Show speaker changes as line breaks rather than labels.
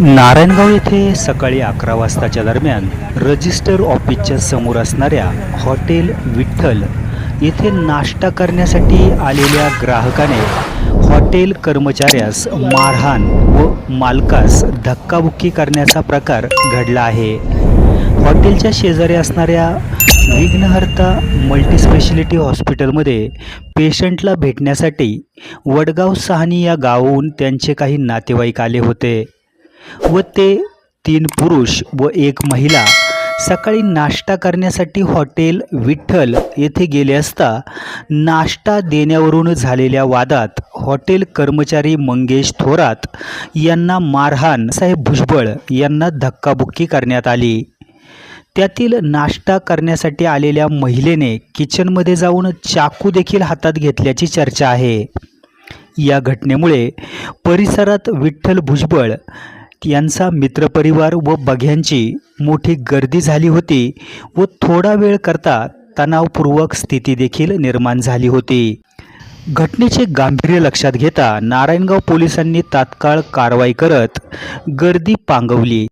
नारायणगाव येथे सकाळी अकरा वाजताच्या दरम्यान रजिस्टर ऑफिसच्या समोर असणाऱ्या हॉटेल विठ्ठल येथे नाश्ता करण्यासाठी आलेल्या ग्राहकाने हॉटेल कर्मचाऱ्यास मारहाण व मालकास धक्काबुक्की करण्याचा प्रकार घडला आहे. हॉटेलच्या शेजारी असणाऱ्या विघ्नहर्ता मल्टीस्पेशालिटी हॉस्पिटलमध्ये पेशंटला भेटण्यासाठी वडगाव सहानी या गावाहून त्यांचे काही नातेवाईक आले होते. व ते तीन पुरुष व एक महिला सकाळी नाश्ता करण्यासाठी हॉटेल विठ्ठल येथे गेले असता नाश्ता देण्यावरून झालेल्या वादात हॉटेल कर्मचारी मंगेश थोरात यांना मारहाण साहेब भुजबळ यांना धक्काबुक्की करण्यात आली. त्यातील नाश्ता करण्यासाठी आलेल्या महिलेने किचनमध्ये जाऊन चाकू देखील हातात घेतल्याची चर्चा आहे. या घटनेमुळे परिसरात विठ्ठल भुजबळ यांचा मित्रपरिवार व बघ्यांची मोठी गर्दी झाली होती व थोडा वेळ करता तणावपूर्वक स्थिती देखील निर्माण झाली होती. घटनेचे गांभीर्य लक्षात घेता नारायणगाव पोलिसांनी तात्काळ कारवाई करत गर्दी पांगवली.